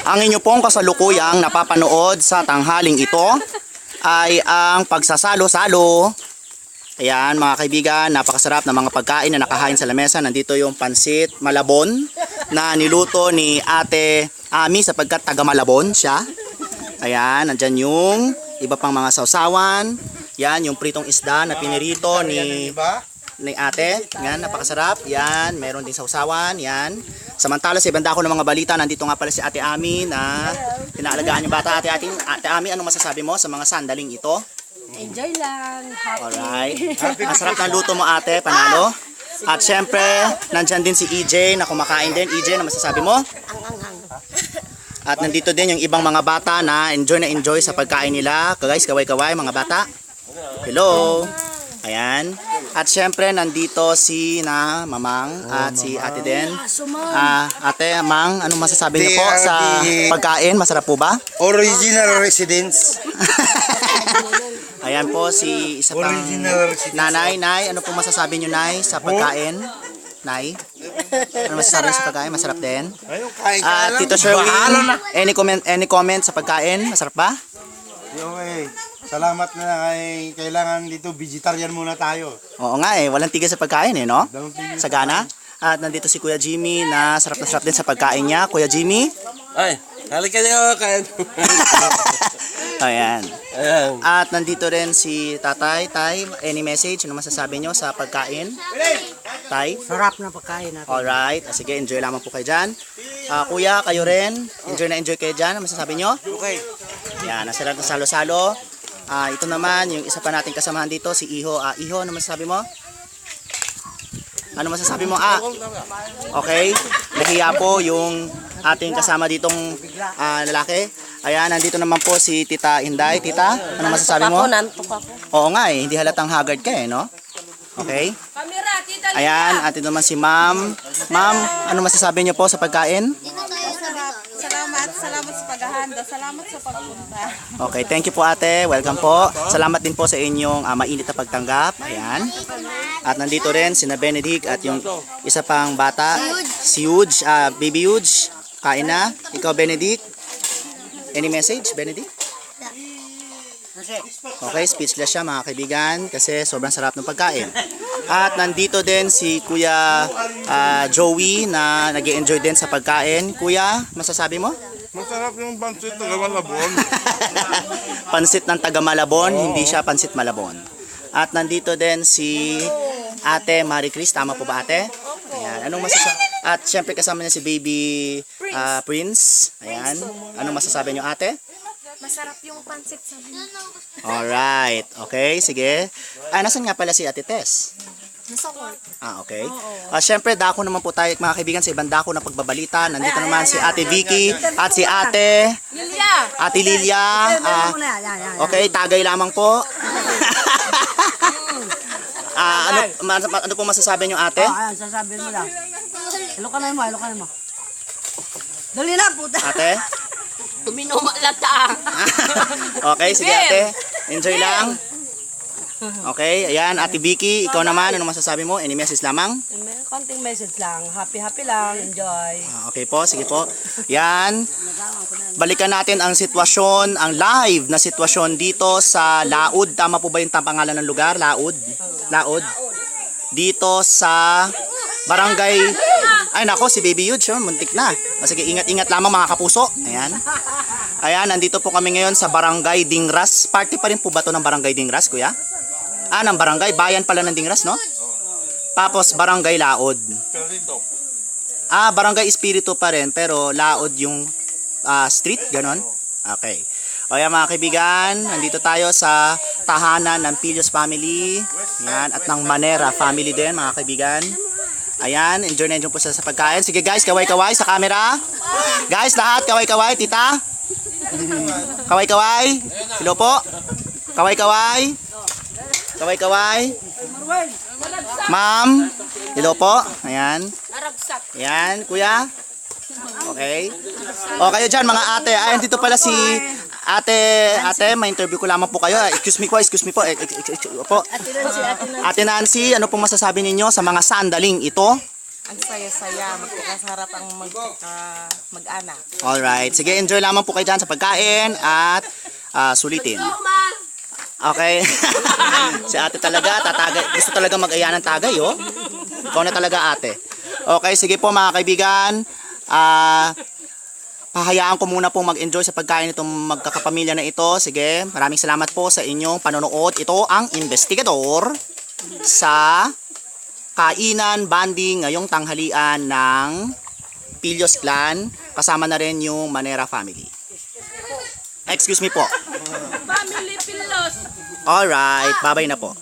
Ang inyo pong kasalukuyang napapanood sa tanghaling ito ay ang pagsasalo-salo. Ayan mga kaibigan, napakasarap na mga pagkain na nakahain sa lamesa. Nandito yung pansit malabon na niluto ni Ate Ami sapagkat taga Malabon siya. Ayan, nandyan yung iba pang mga sausawan. Yan, yung pritong isda na pinirito ni ni ate. Yan, napakasarap. Yan, meron din sausawan. Yan. Samantala sa ibang dako ng mga balita, nandito nga pala si Ate Ami na pinaalagaan yung bata. Ate, ate, ate Ami, anong masasabi mo sa mga sandaling ito? Enjoy lang. Happy. Alright. Ang sarap ng luto mo ate, panalo. At syempre, nandyan din si EJ na kumakain din. EJ, na masasabi mo? At nandito din yung ibang mga bata na enjoy na enjoy sa pagkain nila. Guys, kaway-kaway mga bata. Hello. Ayan. At syempre, nandito si na Mamang at si Ate din. Ah, ate, Mang, anong masasabi niyo po sa pagkain? Masarap po ba? Original residence. Ayan po si isa pang Original residence. nanay, nay, ano po masasabi niyo nay sa pagkain? Nay? Ano masasabi niyo sa pagkain? Masarap din? Ayun, kain ka Ah, lang. Tito Bahala Sherwin, na. any comment any comment sa pagkain? Masarap ba? Okay. Salamat na ay kailangan dito vegetarian muna tayo. Oo nga eh, walang tigil sa pagkain eh, no? Think Sagana. At nandito si Kuya Jimmy na sarap na sarap din sa pagkain niya. Kuya Jimmy? Ay, halika niyo kain. Ayan. Ayan. At nandito rin si Tatay. Tay, any message? Ano masasabi niyo sa pagkain? Tay? Sarap na pagkain natin. Alright. Ah, Sige, enjoy lamang po kayo dyan. Ah, kuya, kayo rin. Enjoy na enjoy kayo dyan. Ano masasabi nyo? Okay. Yan, nasa lahat ng salo-salo. Ah, ito naman, yung isa pa nating kasamahan dito, si Iho. Ah, Iho, ano masasabi mo? Ano masasabi mo? Ah, okay. Nahiya po yung ating kasama ditong ah, lalaki. Ayan, nandito naman po si Tita Inday. Tita, ano masasabi mo? Oo nga eh, hindi halatang haggard ka eh, no? Okay? Ayan, atin naman si Ma'am. Ma'am, ano masasabi niyo po sa pagkain? Salamat sa pagpunta. Okay, thank you po ate. Welcome po. Salamat din po sa inyong ah, mainit na pagtanggap. Ayan. At nandito rin si na Benedict at yung isa pang bata, si Huge, ah, baby Huge. Kain na. Ikaw Benedict. Any message, Benedict? Okay, speechless siya mga kaibigan kasi sobrang sarap ng pagkain. At nandito din si Kuya ah, Joey na nag enjoy din sa pagkain. Kuya, masasabi mo? Masarap yung pansit na gawan labon. pansit ng taga Malabon, hindi siya pansit Malabon. At nandito din si Ate Marie Chris, tama po ba ate? Ayan, anong masasabi? At syempre kasama niya si Baby ah, Prince. Ayan, anong masasabi niyo ate? Masarap yung pansit sa Alright, okay, sige. Ah, nasan nga pala si Ate Tess? Nasa. Ah, okay. Ah, syempre, dako naman po tayo, mga kaibigan, sa ibang dako na pagbabalita. Nandito naman si Ate Vicky at si Ate, Lilia! Ate Lilia. Ah, Okay, tagay lamang po. ah, ano, ma- ma- ano po masasabi niyo ate? Ayan, sasabihin mo lang. Ilokan mo, ilokan mo. Dali na, puta. Ate? Tuminom lata. okay, sige ate. Enjoy lang. Okay, ayan, Ate Vicky, ikaw naman, ano masasabi mo? Any message lamang? Konting message lang. Happy-happy lang. Enjoy. Ah, Okay po, sige po. Yan. Balikan natin ang sitwasyon, ang live na sitwasyon dito sa Laud. Tama po ba yung pangalan ng lugar? Laud? Laud. Dito sa Barangay Ay nako, si Baby Yude, sure, muntik na. O, Sige, ingat-ingat lamang mga kapuso. Ayan. Ayan, nandito po kami ngayon sa Barangay Dingras. Party pa rin po ba to ng Barangay Dingras, kuya? Ah, ng Barangay. Bayan pala ng Dingras, no? Tapos Barangay Laod. Ah, Barangay Espiritu pa rin, pero Laod yung ah, street, ganon? Okay. O yan mga kaibigan, nandito tayo sa tahanan ng Pilios family. Yan, at ng Manera family din, mga kaibigan. Ayan, enjoy na po sa, sa pagkain. Sige guys, kaway-kaway sa camera. Guys, lahat, kaway-kaway, tita. Kaway-kaway. Hello po. Kaway-kaway. Kaway-kaway. Ma'am. Hello po. Ayan. Ayan, kuya. Okay. O kayo dyan mga ate. Ayan dito pala si ate. Ate, may interview ko lamang po kayo. Excuse me po, excuse me po. Eh, eh, eh, eh, po. Ate Nancy, ano pong masasabi ninyo sa mga sandaling ito? Ang saya-saya, magkakasarap ang mag, ah, mag-anak. Alright. Sige, enjoy lamang po kayo dyan sa pagkain at ah, sulitin. Okay. si ate talaga, tatagay. Gusto talaga mag-aya ng tagay, oh. Ikaw na talaga, ate. Okay, sige po mga kaibigan. Ah... Pahayaan ko muna po mag-enjoy sa pagkain itong magkakapamilya na ito. Sige, maraming salamat po sa inyong panonood. Ito ang investigador sa kainan banding ngayong tanghalian ng Pilyos Clan. Kasama na rin yung Manera family. Excuse me po. Alright, babay na po.